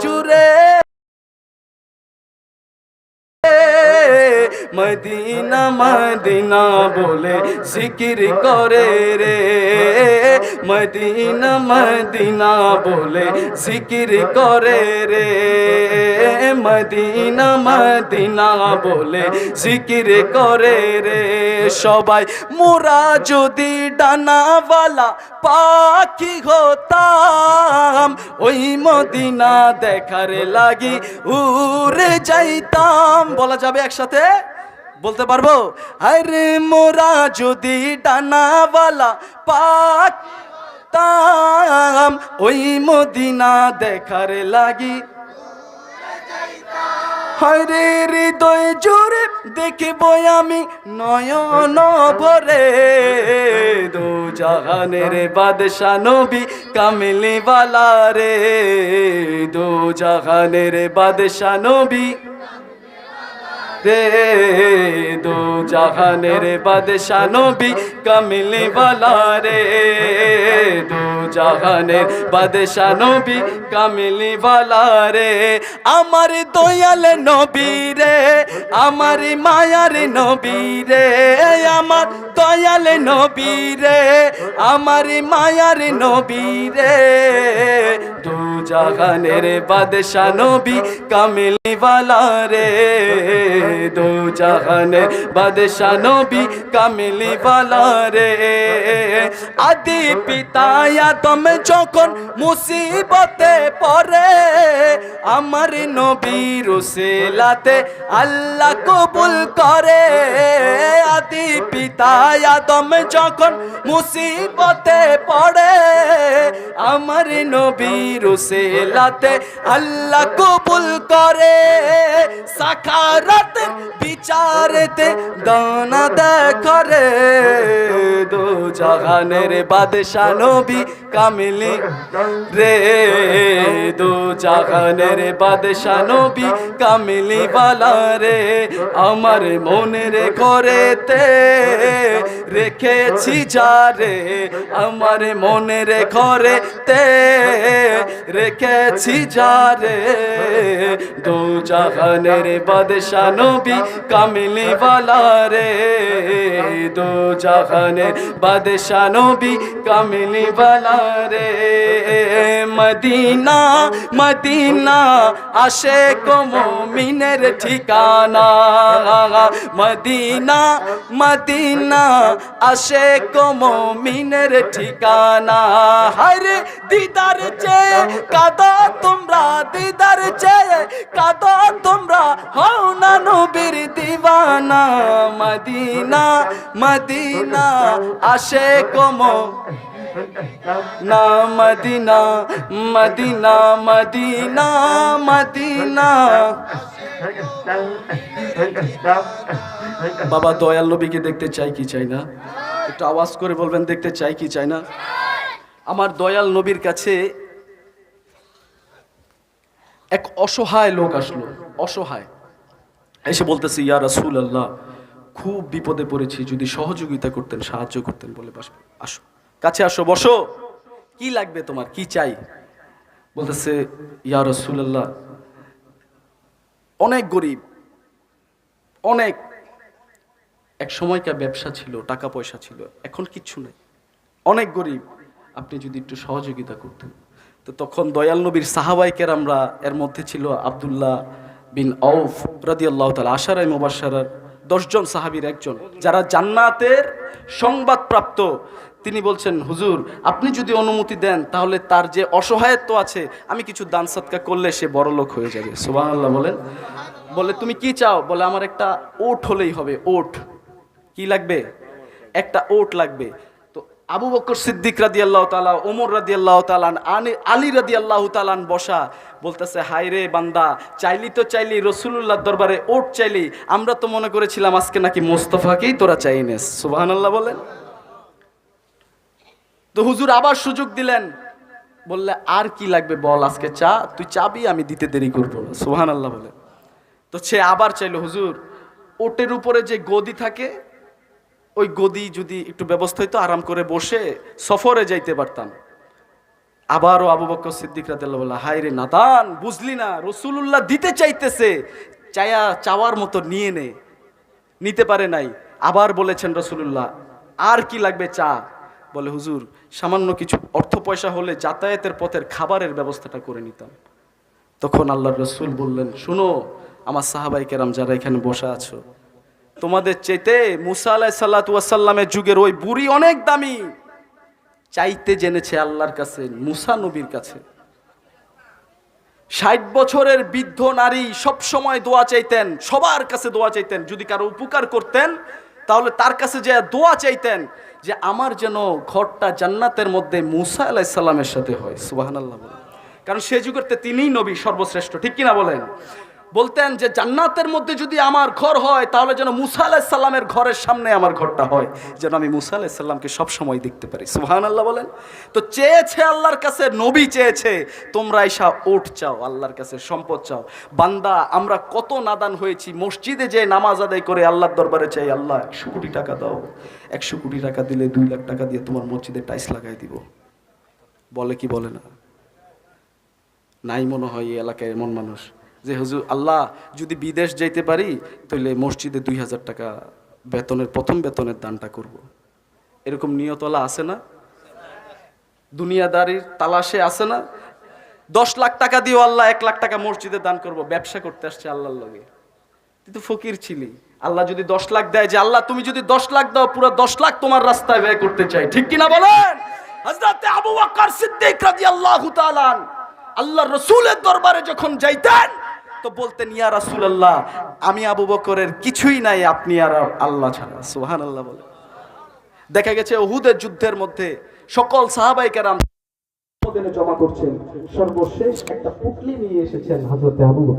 저 Medina Medina বলে জিকির করে রে। মদিনা মদিনা বলে জিকির করে রে। মদিনা মদিনা বলে জিকির করে রে। সবাই মোরা যদি ডানাওয়ালা পাখি হতাম, ওই মদিনা দেখার লাগি উড়ে যাইতাম। বলা যাবে একসাথে? বলতে পারব? আরে মোরা যদি ডানাওয়ালা পাক তাম ওই মদিনা দেখার লাগি। হরে হৃদয় জোরে দেখব আমি নয়ন ভরে। দু জাহানের বাদশা নবী কামিলি বালা রে। দু জাহানের বাদশা নবী রে দু জাহানের বাদশা নবী কামিলি বালা রে। দো জাহানের বাদশা নবী কামিলি বালা রে। আমার দয়াল নবী রে, আমার মায়ার নবী রে। আমার দয়াল নবী রে, আমার মায়ার নবী রে। দু জাহানের বাদশা নবী কামিলি বালা রে। দো জাহানে, বাদশাহ নবী কামিলি বালা রে। আদি পিতায়া তুমি যখন মুসিবতে পড়ে, আমার নবী রুসেলাতে আল্লাহ কবুল করে। আদি পিতায়া তুমি যখন মুসিবতে পড়ে, আমার নবী রুসেলাতে আল্লাহ কবুল করে। সাখারাত বিচারেতে দানা দেখরে। দো জাহানের বাদশা নবী কামিলি রে। দো জাহানের বাদশা নবী কামিলি বালা রে। আমার মনের ঘরেতে রেখেছি যারে, আমার মনের ঘরেতে। রেখেছি যারে দো জাহানের বাদশা নবী কামিলি বালা রে দো জাহানের বাদশা নবী কামিলি বালা রে মদিনা মদিনা আসে মিনের ঠিকানা। মদিনা মদিনা আসে মিনের ঠিকানা। হরে দিদার চেয়ে, কাদা তোমরা দিদার চেয়ে, কাদা তোমরা হও না নবীর দিওয়ানা। মদিনা মদিনা আসে কমো না, মদিনা মদিনা মদিনা মদিনা। বাবা, দয়াল নবীকে দেখতে চাই কি চাই না? একটু আওয়াজ করে বলবেন, দেখতে চাই কি চাই না? আমার দয়াল নবীর কাছে এক অসহায় লোক আসলো, অসহায়। এসে বলতেছে, ইয়া রাসূল আল্লাহ খুব বিপদে পড়েছি, যদি সহযোগিতা করতেন, সাহায্য করতেন বলে আসো, কাছে আসো, বসো। কি লাগবে তোমার? কি চাই? বলতেছে, ইয়া রাসূল আল্লাহ অনেক গরিব, অনেক। এক সময়কার ব্যবসা ছিল, টাকা পয়সা ছিল, এখন কিচ্ছু নেই। অনেক গরিব, আপনি যদি একটু সহযোগিতা করতেন। তো তখন দয়াল নবীর সাহাবাইকের আমরা এর মধ্যে ছিল আব্দুল্লাহ বিন আউফ রাদি আল্লাহ তালা আশারাই মুবাসারার দশজন সাহাবীর একজন, যারা জান্নাতের সংবাদ প্রাপ্ত তিনি বলছেন, হুজুর, আপনি যদি অনুমতি দেন, তাহলে তার যে অসহায়ত্ব আছে, আমি কিছু দান সৎকা করলে সে বড় লোক হয়ে যাবে। সুবাহ আল্লাহ বলেন। বলে, তুমি কি চাও? বলে, আমার একটা ওট হলেই হবে, ওট। কি লাগবে? একটা ওট লাগবে। তো আবু বকর সিদ্দিক রাদি আল্লাহ তালা ওমর রাদি আল্লাহ তালান আনি, আলী রাদি আল্লাহ তালান বসা, বলতেছে হাই রে বান্দা, চাইলি তো চাইলি রসুল্লাহ দরবারে ওট চাইলি, আমরা তো মনে করেছিলাম আজকে নাকি মোস্তফাকেই তোরা চাইনেস সুবাহান আল্লাহ বলেন। তো হুজুর আবার সুযোগ দিলেন। বললে, আর কি লাগবে বল, আজকে চা? তুই চাবি, আমি দিতে দেরি করব সোহান আল্লাহ বলে। তো সে আবার চাইলো, হুজুর, ওটের উপরে যে গদি থাকে, ওই গদি যদি একটু ব্যবস্থা হইতো, আরাম করে বসে সফরে যাইতে পারতাম। আবারও আবু বকর সিদ্দিক রাদিয়াল্লাহু বলল, হায় রে নাদান, বুঝলি না, রসুলুল্লাহ দিতে চাইতেছে, চায়া চাওয়ার মতো নিয়ে নে, নিতে পারে নাই। আবার বলেছেন রসুলুল্লাহ, আর কি লাগবে চা? বলে, হুজুর, সামান্য কিছু অর্থ পয়সা হলে যাতায়াতের পথের খাবারের ব্যবস্থাটা করে নিতাম। তখন আল্লাহ রসুল বললেন, শুনো, আমার সাহাবাই কেরাম যারা এখানে বসে আছো, তোমাদের চেতে মুসা আলাহ সাল্লাতামের যুগের ওই বুড়ি অনেক দামি। চাইতে জেনেছে আল্লাহর কাছে, মুসা নবীর কাছে। ষাট বছরের বৃদ্ধ নারী সব সময় দোয়া চাইতেন, সবার কাছে দোয়া চাইতেন, যদি কারও উপকার করতেন তাহলে তার কাছে যে দোয়া চাইতেন যে আমার যেন ঘরটা জান্নাতের মধ্যে মুসা আলাইসাল্লামের সাথে হয়। সুবাহান আল্লাহ কারণ সে যুগেরতে তিনিই নবী সর্বশ্রেষ্ঠ, ঠিক কিনা বলেন? বলতেন যে জান্নাতের মধ্যে যদি আমার ঘর হয়, তাহলে যেন মুসা আলাহিসাল্লামের ঘরের সামনে আমার ঘরটা হয়। যেন আমি মুসা আলাহিসাল্লামকে সবসময় দেখতে পারি। সুহান আল্লাহ বলেন। তো চেয়েছে আল্লাহর কাছে, নবী চেয়েছে, তোমরা এসা ওট চাও, আল্লাহর কাছে সম্পদ চাও। বান্দা, আমরা কত নাদান হয়েছি, মসজিদে যে নামাজ আদায় করে আল্লাহর দরবারে চাই, আল্লাহ একশো কোটি টাকা দাও। একশো কোটি টাকা দিলে দুই লাখ টাকা দিয়ে তোমার মসজিদে টাইস লাগাই দিব। বলে কি বলে না? নাই মনে হয় এই এলাকায় এমন মানুষ। যে হুজুর, আল্লাহ যদি বিদেশ যাইতে পারি তাহলে মসজিদে দুই হাজার টাকা বেতনের, প্রথম বেতনের দানটা করব। এরকম নিয়তলা আছে না? দুনিয়াদারির তালাশে আছে না? দশ লাখ টাকা দিও আল্লাহ এক লাখ টাকা মসজিদে দান করব, ব্যবসা করতে আসছে আল্লাহর লগে। তুই তো ফকির ছিলি। আল্লাহ যদি দশ লাখ দেয় যে, আল্লাহ তুমি যদি দশ লাখ দাও, পুরো দশ লাখ তোমার রাস্তায় ব্যয় করতে চাই। ঠিক কিনা বলেন? হযরতে আবু আল্লাহর রসুলের দরবারে যখন যাইতেন তো বলতেন, ইয়া রাসুলাল্লাহ, আমি আবু বকরের কিছুই নাই, আপনি আর আল্লাহ ছাড়া। সুবহানাল্লাহ বলে। দেখা গেছে উহুদের যুদ্ধের মধ্যে সকল সাহাবাই কেরাম জমা করছেন। সর্বশেষ একটা পুটলি নিয়ে এসেছেন হাজরতে আবু বকর।